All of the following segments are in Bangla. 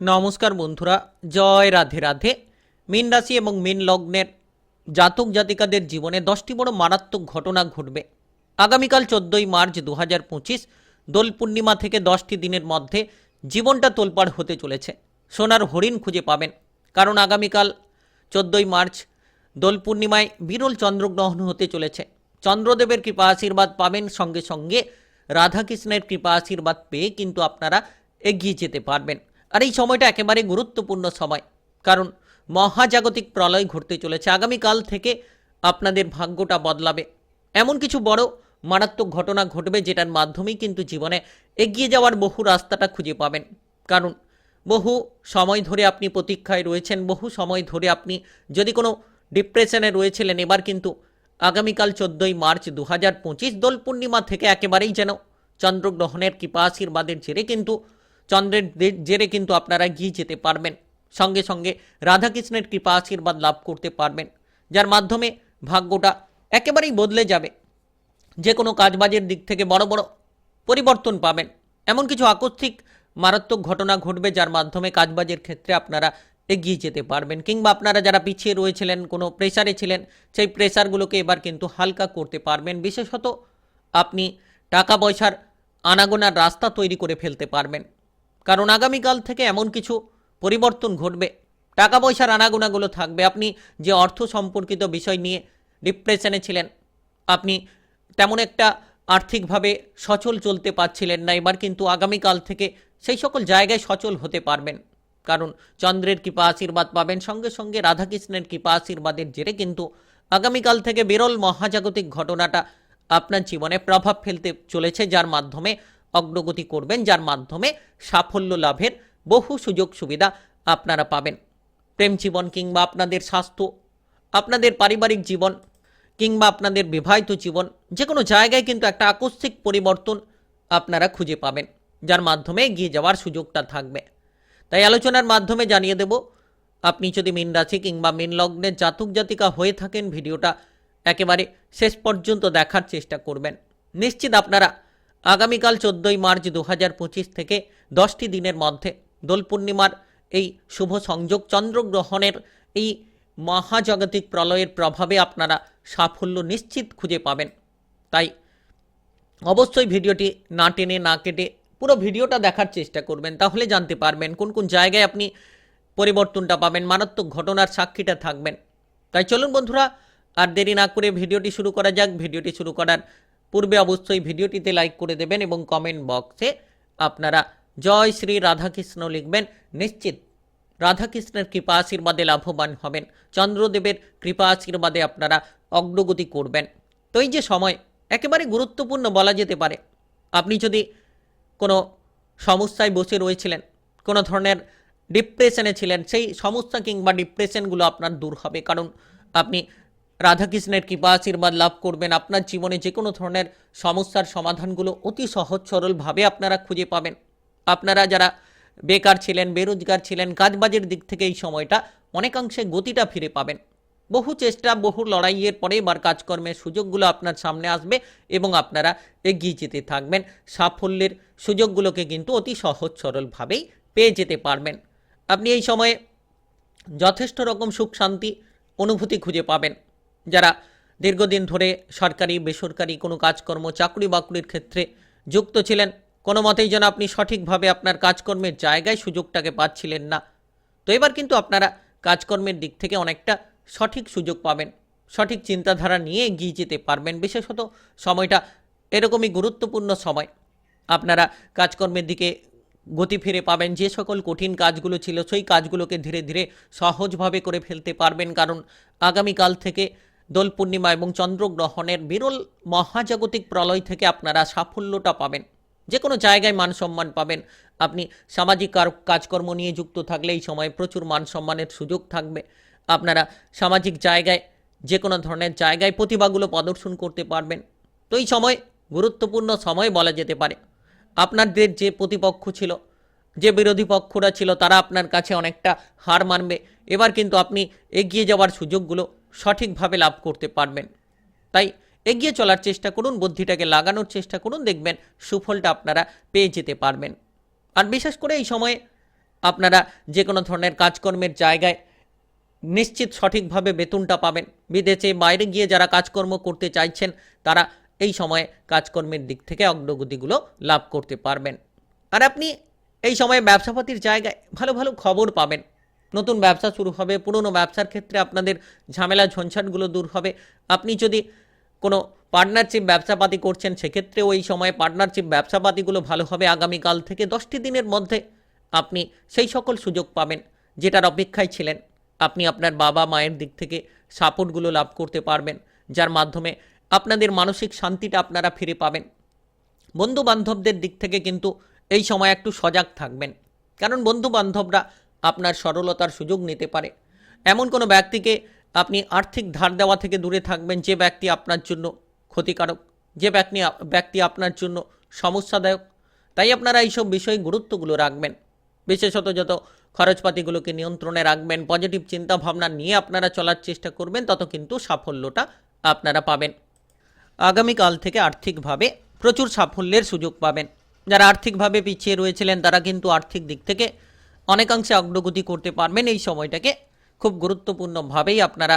নমস্কার বন্ধুরা, জয় রাধে রাধে। মীন রাশি এবং মীন লগ্নের জাতক জাতিকাদের জীবনে দশটি বড় মারাত্মক ঘটনা ঘটবে। আগামীকাল চোদ্দই মার্চ দু হাজার পঁচিশ, দোল পূর্ণিমা থেকে দশটি দিনের মধ্যে জীবনটা তোলপাড় হতে চলেছে। সোনার হরিণ খুঁজে পাবেন। কারণ আগামীকাল চোদ্দোই মার্চ দোল পূর্ণিমায় বিরল চন্দ্রগ্রহণ হতে চলেছে। চন্দ্রদেবের কৃপা আশীর্বাদ পাবেন সঙ্গে সঙ্গে রাধাকৃষ্ণের কৃপা আশীর্বাদ পেয়ে কিন্তু আপনারা এগিয়ে যেতে পারবেন। আর এই সময়টা একেবারে গুরুত্বপূর্ণ সময়। কারণ মহাজাগতিক প্রলয় ঘটতে চলেছে। আগামীকাল থেকে আপনাদের ভাগ্যটা বদলাবে। এমন কিছু বড় মারাত্মক ঘটনা ঘটবে যেটার মাধ্যমেই কিন্তু জীবনে এগিয়ে যাওয়ার বহু রাস্তাটা খুঁজে পাবেন। কারণ বহু সময় ধরে আপনি প্রতীক্ষায় রয়েছেন, বহু সময় ধরে আপনি যদি কোনো ডিপ্রেশনে রয়েছিলেন, এবার কিন্তু আগামীকাল চোদ্দোই মার্চ দু হাজার পঁচিশ দোল পূর্ণিমা থেকে একেবারেই যেন চন্দ্রগ্রহণের কৃপা আশীর্বাদের জেরে কিন্তু চন্দ্রের জেরে কিন্তু আপনারা গিয়ে যেতে পারবেন। সঙ্গে সঙ্গে রাধাকৃষ্ণের কৃপা আশীর্বাদ লাভ করতে পারবেন, যার মাধ্যমে ভাগ্যটা একেবারেই বদলে যাবে। যে কোনো কাজবাজের দিক থেকে বড় বড় পরিবর্তন পাবেন। এমন কিছু আকস্মিক, মারাত্মক ঘটনা ঘটবে যার মাধ্যমে কাজবাজের ক্ষেত্রে আপনারা এগিয়ে যেতে পারবেন, কিংবা আপনারা যারা পিছিয়ে রয়েছিলেন, কোনো প্রেসারে ছিলেন, সেই প্রেসারগুলোকে এবার কিন্তু হালকা করতে পারবেন। বিশেষত আপনি টাকা পয়সার আনাগোনার রাস্তা তৈরি করে ফেলতে পারবেন। কারণ আগামীকাল থেকে এমন কিছু পরিবর্তন ঘটবে। টাকা পয়সার আনাগোনাগুলো থাকবে। আপনি যে অর্থ সম্পর্কিত বিষয় নিয়ে ডিপ্রেশনে ছিলেন, আপনি তেমন একটা আর্থিকভাবে সচল চলতে পারছিলেন না। এবার কিন্তু আগামীকাল থেকে সেই সকল জায়গায় সচল হতে পারবেন। কারণ চন্দ্রের কৃপা আশীর্বাদ পাবেন। সঙ্গে সঙ্গে রাধাকৃষ্ণের কৃপা আশীর্বাদের জেরে কিন্তু আগামীকাল থেকে বিরল মহাজাগতিক ঘটনাটা আপনার জীবনে প্রভাব ফেলতে চলেছে, যার মাধ্যমে অগ্রগতি করবেন, যার মাধ্যমে সাফল্য লাভের বহু সুযোগ সুবিধা আপনারা পাবেন। প্রেম জীবন কিংবা আপনাদের স্বাস্থ্য, আপনাদের পারিবারিক জীবন কিংবা আপনাদের বিবাহিত জীবন যে কোনো জায়গায় কিন্তু একটা আকস্মিক পরিবর্তন আপনারা খুঁজে পাবেন, যার মাধ্যমে এগিয়ে যাওয়ার সুযোগটা থাকবে। তাই আলোচনার মাধ্যমে জানিয়ে দেব, আপনি যদি মীন রাশি কিংবা মীন লগ্নের জাতক জাতিকা হয়ে থাকেন, ভিডিওটা একেবারে শেষ পর্যন্ত দেখার চেষ্টা করবেন। নিশ্চিত আপনারা আগামীকাল চোদ্দই মার্চ দু হাজার পঁচিশ থেকে দশটি দিনের মধ্যে দোল পূর্ণিমার এই শুভ সংযোগ চন্দ্রগ্রহণের এই মহাজাগতিক প্রলয়ের প্রভাবে আপনারা সাফল্য নিশ্চিত খুঁজে পাবেন। তাই অবশ্যই ভিডিওটি না টেনে না কেটে পুরো ভিডিওটা দেখার চেষ্টা করবেন, তাহলে জানতে পারবেন কোন কোন জায়গায় আপনি পরিবর্তনটা পাবেন, মারাত্মক ঘটনার সাক্ষীটা থাকবেন। তাই চলুন বন্ধুরা, আর দেরি না করে ভিডিওটি শুরু করা যাক। ভিডিওটি শুরু করার পূর্বে অবশ্যই ভিডিওটিতে লাইক করে দেবেন এবং কমেন্ট বক্সে আপনারা জয় শ্রী রাধাকৃষ্ণ লিখবেন। নিশ্চিত রাধাকৃষ্ণের কৃপা আশীর্বাদে লাভবান হবেন। চন্দ্রদেবের কৃপা আশীর্বাদে আপনারা অগ্রগতি করবেন। তো এই যে সময়, একেবারে গুরুত্বপূর্ণ বলা যেতে পারে। আপনি যদি কোনো সমস্যায় বসে রয়েছিলেন, কোনো ধরনের ডিপ্রেশনে ছিলেন, সেই সমস্যা কিংবা ডিপ্রেশনগুলো আপনার দূর হবে। কারণ আপনি রাধাকৃষ্ণের কৃপা আশীর্বাদ লাভ করবেন। আপনার জীবনে যে কোনো ধরনের সমস্যার সমাধানগুলো অতি সহজ সরলভাবে আপনারা খুঁজে পাবেন। আপনারা যারা বেকার ছিলেন, বেরোজগার ছিলেন, কাজবাজের দিক থেকে এই সময়টা অনেকাংশে গতিটা ফিরে পাবেন। বহু চেষ্টা, বহু লড়াইয়ের পরে এবার কাজকর্মের সুযোগগুলো আপনার সামনে আসবে এবং আপনারা এগিয়ে যেতে থাকবেন। সাফল্যের সুযোগগুলোকে কিন্তু অতি সহজ সরলভাবেই পেয়ে যেতে পারবেন। আপনি এই সময়ে যথেষ্ট রকম সুখ শান্তি, অনুভূতি খুঁজে পাবেন। যারা দীর্ঘদিন ধরে সরকারি, বেসরকারি কোনো কাজকর্ম চাকরি বাকরির ক্ষেত্রে যুক্ত ছিলেন, কোনো মতেই যেন আপনি সঠিকভাবে আপনার কাজকর্মের জায়গায় সুযোগটাকে পাচ্ছিলেন না। তো এবার কিন্তু আপনারা কাজকর্মের দিক থেকে অনেকটা সঠিক সুযোগ পাবেন, সঠিক চিন্তাধারা নিয়ে এগিয়ে যেতে পারবেন, বিশেষত সময়টা এরকমই গুরুত্বপূর্ণ সময়। আপনারা কাজকর্মের দিকে গতি ফিরে পাবেন, যে সকল কঠিন কাজগুলো ছিল সেই কাজগুলোকে ধীরে ধীরে সহজভাবে করে ফেলতে পারবেন, কারণ আগামীকাল থেকে দোল পূর্ণিমা এবং চন্দ্রগ্রহণের বিরল মহাজাগতিক প্রলয় থেকে আপনারা সাফল্যটা পাবেন। যে কোনো জায়গায় মান সম্মান পাবেন। আপনি সামাজিক কার- কাজকর্ম নিয়ে যুক্ত থাকলে এই সময় প্রচুর মান সম্মানের সুযোগ থাকবে। আপনারা সামাজিক জায়গায় যে কোনো ধরনের জায়গায় প্রতিভাগুলো প্রদর্শন করতে পারবেন। তো এই সময় গুরুত্বপূর্ণ সময় বলা যেতে পারে। আপনাদের যে প্রতিপক্ষ ছিল, যে বিরোধী পক্ষরা ছিল, তারা আপনার কাছে অনেকটা হার মানবে। এবার কিন্তু আপনি এগিয়ে যাওয়ার সুযোগগুলো সঠিকভাবে লাভ করতে পারবেন। তাই এগিয়ে চলার চেষ্টা করুন, বুদ্ধিটাকে লাগানোর চেষ্টা করুন, দেখবেন সুফলটা আপনারা পেয়ে যেতে পারবেন। আর বিশেষ করে এই সময়ে আপনারা যে কোনো ধরনের কাজকর্মের জায়গায় নিশ্চিত সঠিকভাবে বেতনটা পাবেন। বিদেশে, বাইরে গিয়ে যারা কাজকর্ম করতে চাইছেন, তারা এই সময়ে কাজকর্মের দিক থেকে অগ্রগতিগুলো লাভ করতে পারবেন। আর আপনি এই সময়ে ব্যবসাপাতির জায়গায় ভালো ভালো খবর পাবেন। নতুন ব্যবসা শুরু হবে, পুরনো ব্যবসার ক্ষেত্রে আপনাদের ঝামেলা, ঝঞ্ঝাটগুলো দূর হবে। আপনি যদি কোনো পার্টনারশিপ ব্যবসাপাতি করছেন সেক্ষেত্রেও ওই সময়ে পার্টনারশিপ ব্যবসাপাতিগুলো ভালো হবে। আগামীকাল থেকে দশটি দিনের মধ্যে আপনি সেই সকল সুযোগ পাবেন যেটার অপেক্ষায় ছিলেন। আপনি আপনার বাবা মায়ের দিক থেকে সাপোর্টগুলো লাভ করতে পারবেন, যার মাধ্যমে আপনাদের মানসিক শান্তিটা আপনারা ফিরে পাবেন। বন্ধু বান্ধবদের দিক থেকে কিন্তু এই সময় একটু সজাগ থাকবেন। কারণ বন্ধু বান্ধবরা আপনার সরলতার সুযোগ নিতে পারে। এমন কোনো ব্যক্তিকে আপনি আর্থিক ধার দেওয়া থেকে দূরে থাকবেন যে ব্যক্তি আপনার জন্য ক্ষতিকারক, যে ব্যক্তি ব্যক্তি আপনার জন্য সমস্যাদায়ক। তাই আপনারা এইসব বিষয়ে গুরুত্বগুলো রাখবেন। বিশেষত যত খরচপাতিগুলোকে নিয়ন্ত্রণে রাখবেন পজিটিভ চিন্তা ভাবনা নিয়ে আপনারা চলার চেষ্টা করবেন, তত কিন্তু সাফল্যটা আপনারা পাবেন। আগামীকাল থেকে আর্থিকভাবে প্রচুর সাফল্যের সুযোগ পাবেন। যারা আর্থিকভাবে পিছিয়ে রয়েছিলেন, তারা কিন্তু আর্থিক দিক থেকে অনেকাংশে অগ্রগতি করতে পারবেন এই সময়টাকে খুব গুরুত্বপূর্ণভাবেই আপনারা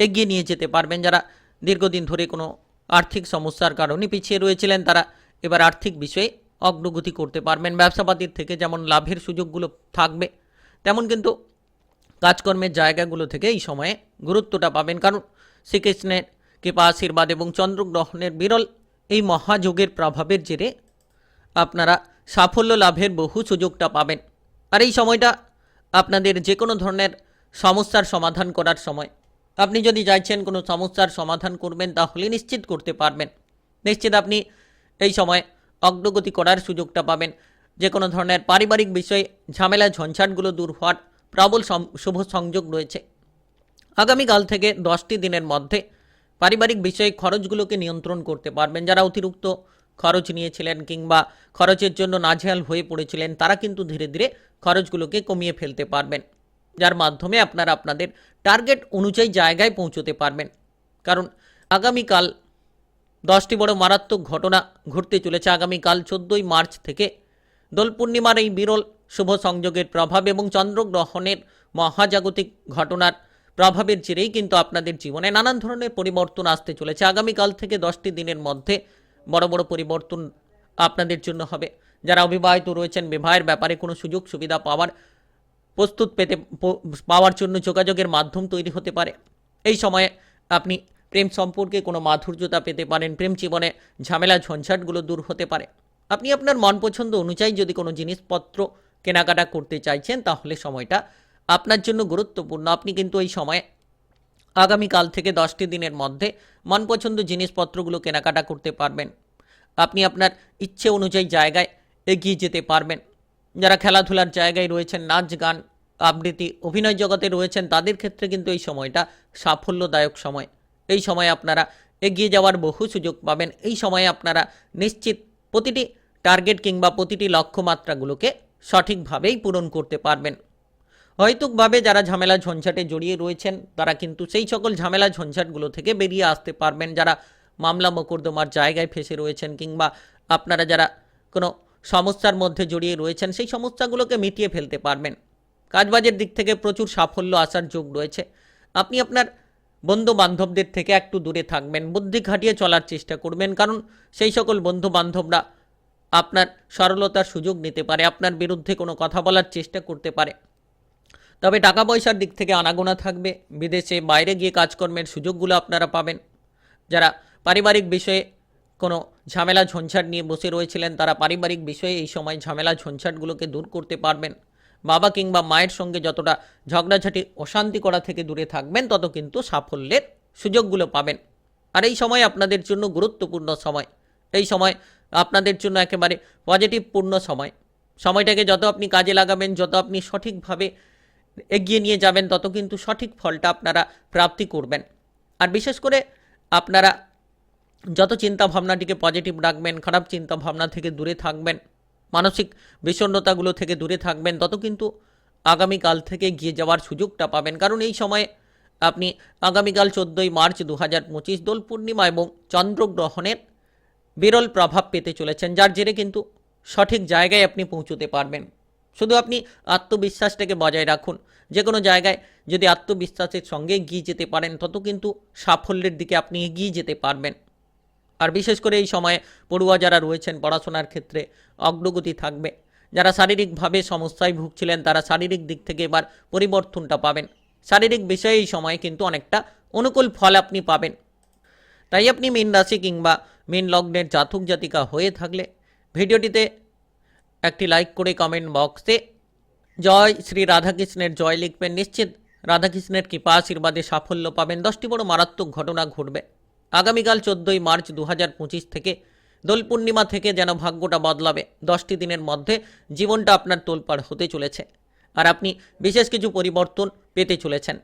এগিয়ে নিয়ে যেতে পারবেন যারা দীর্ঘদিন ধরে কোনো আর্থিক সমস্যার কারণে পিছিয়ে রয়েছিলেন তারা এবার আর্থিক বিষয়ে অগ্রগতি করতে পারবেন। ব্যবসাপাতির থেকে যেমন লাভের সুযোগগুলো থাকবে, তেমন কিন্তু কাজকর্মের জায়গাগুলো থেকে এই সময়ে গুরুত্বটা পাবেন। কারণ শ্রীকৃষ্ণের কৃপা, আশীর্বাদ এবং চন্দ্রগ্রহণের বিরল এই মহাযোগের প্রভাবের জেরে আপনারা সাফল্য লাভের বহু সুযোগটা পাবেন। আর এই সময়টা আপনাদের যে কোনো ধরনের সমস্যার সমাধান করার সময়। আপনি যদি চাইছেন কোনো সমস্যার সমাধান করবেন, তাহলে নিশ্চিত করতে পারবেন। নিশ্চিত আপনি এই সময় অগ্রগতি করার সুযোগটা পাবেন। যে কোনো ধরনের পারিবারিক বিষয়ে ঝামেলা, ঝঞ্ঝাটগুলো দূর হওয়ার প্রবল শুভ সংযোগ রয়েছে। আগামীকাল থেকে দশটি দিনের মধ্যে পারিবারিক বিষয়ে খরচগুলোকে নিয়ন্ত্রণ করতে পারবেন। যারা অতিরিক্ত খরচ নিয়েছিলেন কিংবা খরচের জন্য নাজেহাল হয়ে পড়েছিলেন, তারা কিন্তু ধীরে ধীরে খরচগুলোকে কমিয়ে ফেলতে পারবেন। যার মাধ্যমে আপনারা আপনাদের টার্গেট অনুযায়ী জায়গায় পৌঁছতে পারবেন। কারণ আগামীকাল দশটি বড় মারাত্মক ঘটনা ঘটতে চলেছে। আগামীকাল চোদ্দোই মার্চ থেকে দোল পূর্ণিমার এই বিরল শুভ সংযোগের প্রভাব এবং চন্দ্রগ্রহণের মহাজাগতিক ঘটনার প্রভাবের জেরেই কিন্তু আপনাদের জীবনে নানান ধরনের পরিবর্তন আসতে চলেছে। আগামীকাল থেকে দশটি দিনের মধ্যে বড় বড় পরিবর্তন আপনাদের জন্য হবে। যারা অবিবাহিত রয়েছেন, বিবাহের ব্যাপারে কোনো সুযোগ সুবিধা পাওয়ার, প্রস্তুত পেতে পাওয়ার জন্য যোগাযোগের মাধ্যম তৈরি হতে পারে। এই সময়ে আপনি প্রেম সম্পর্কে কোনো মাধুর্যতা পেতে পারেন, প্রেম জীবনে ঝামেলা, ঝঞ্ঝাটগুলো দূর হতে পারে। আপনি আপনার মন পছন্দ অনুযায়ী যদি কোনো জিনিসপত্র কেনাকাটা করতে চাইছেন, তাহলে সময়টা আপনার জন্য গুরুত্বপূর্ণ। আপনি কিন্তু এই সময়ে আগামীকাল থেকে দশটি দিনের মধ্যে মনপছন্দ জিনিসপত্রগুলো কেনাকাটা করতে পারবেন। আপনি আপনার ইচ্ছে অনুযায়ী জায়গায় এগিয়ে যেতে পারবেন। যারা খেলাধুলার জায়গায় রয়েছেন, নাচ, গান, আবৃত্তি, অভিনয় জগতে রয়েছেন, তাদের ক্ষেত্রে কিন্তু এই সময়টা সাফল্যদায়ক সময়। এই সময়ে আপনারা এগিয়ে যাওয়ার বহু সুযোগ পাবেন। এই সময়ে আপনারা নিশ্চিত প্রতিটি টার্গেট কিংবা প্রতিটি লক্ষ্যমাত্রাগুলোকে সঠিকভাবেই পূরণ করতে পারবেন। হয়তুকভাবে যারা ঝামেলা ঝঞ্ঝাটে জড়িয়ে রয়েছেন, তারা কিন্তু সেই সকল ঝামেলা ঝঞ্ঝাটগুলো থেকে বেরিয়ে আসতে পারবেন। যারা মামলা মোকদ্দমার জায়গায় ফেসে রয়েছেন কিংবা আপনারা যারা কোনো সমস্যার মধ্যে জড়িয়ে রয়েছেন, সেই সমস্যাগুলোকে মিটিয়ে ফেলতে পারবেন। কাজবাজের দিক থেকে প্রচুর সাফল্য আসার যোগ রয়েছে। আপনি আপনার বন্ধু বান্ধবদের থেকে একটু দূরে থাকবেন, বুদ্ধি খাটিয়ে চলার চেষ্টা করবেন, কারণ সেই সকল বন্ধু বান্ধবরা আপনার সরলতার সুযোগ নিতে পারে, আপনার বিরুদ্ধে কোনো কথা বলার চেষ্টা করতে পারে। তবে টাকা পয়সার দিক থেকে আনাগোনা থাকবে। বিদেশে বাইরে গিয়ে কাজকর্মের সুযোগগুলো আপনারা পাবেন। যারা পারিবারিক বিষয়ে কোনো ঝামেলা, ঝঞ্ঝাট নিয়ে বসে রয়েছিলেন, তারা পারিবারিক বিষয়ে এই সময় ঝামেলা, ঝঞ্ঝাটগুলোকে দূর করতে পারবেন। বাবা কিংবা মায়ের সঙ্গে যতটা ঝগড়াঝাটি, অশান্তি করা থেকে দূরে থাকবেন, তত কিন্তু সাফল্যের সুযোগগুলো পাবেন। আর এই সময় আপনাদের জন্য গুরুত্বপূর্ণ সময়। এই সময় আপনাদের জন্য একেবারে পজিটিভপূর্ণ সময়। সময়টাকে যত আপনি কাজে লাগাবেন, যত আপনি সঠিকভাবে এগিয়ে নিয়ে যাবেন, তত কিন্তু সঠিক ফলটা আপনারা প্রাপ্তি করবেন। আর বিশেষ করে আপনারা যত চিন্তা ভাবনাটিকে পজিটিভ রাখবেন, খারাপ চিন্তা ভাবনা থেকে দূরে থাকবেন, মানসিক বিষণ্ণতাগুলো থেকে দূরে থাকবেন, তত কিন্তু আগামীকাল থেকে গিয়ে যাওয়ার সুযোগটা পাবেন। কারণ এই সময়ে আপনি আগামীকাল চোদ্দোই মার্চ দু হাজার পঁচিশ দোল পূর্ণিমা এবং চন্দ্রগ্রহণের বিরল প্রভাব পেতে চলেছেন, যার জেরে কিন্তু সঠিক জায়গায় আপনি পৌঁছতে পারবেন। শুধু আপনি আত্মবিশ্বাসটাকে বজায় রাখুন। যে কোনো জায়গায় যদি আত্মবিশ্বাসের সঙ্গে এগিয়ে যেতে পারেন, তত কিন্তু সাফল্যের দিকে আপনি এগিয়ে যেতে পারবেন। আর বিশেষ করে এই সময়ে পড়ুয়া যারা রয়েছেন, পড়াশোনার ক্ষেত্রে অগ্রগতি থাকবে। যারা শারীরিকভাবে সমস্যায় ভুগছিলেন, তারা শারীরিক দিক থেকে এবার পরিবর্তনটা পাবেন। শারীরিক বিষয়ে এই সময়ে কিন্তু অনেকটা অনুকূল ফল আপনি পাবেন। তাই আপনি মীন রাশি কিংবা মীন লগ্নের জাতক জাতিকা হয়ে থাকলে ভিডিওটিতে একটি লাইক করে কমেন্ট বক্সে জয় শ্রী রাধাকৃষ্ণের জয় লিখবেন। নিশ্চিত রাধাকৃষ্ণের কৃপা আশীর্বাদে সাফল্য পাবেন। দশটি বড় মারাত্মক ঘটনা ঘটবে। আগামীকাল চোদ্দোই মার্চ দু হাজার পঁচিশ থেকে দোল পূর্ণিমা থেকে যেন ভাগ্যটা বদলাবে। দশটি দিনের মধ্যে জীবনটা আপনার তোলপাড় হতে চলেছে। আর আপনি বিশেষ কিছু পরিবর্তন পেতে চলেছেন।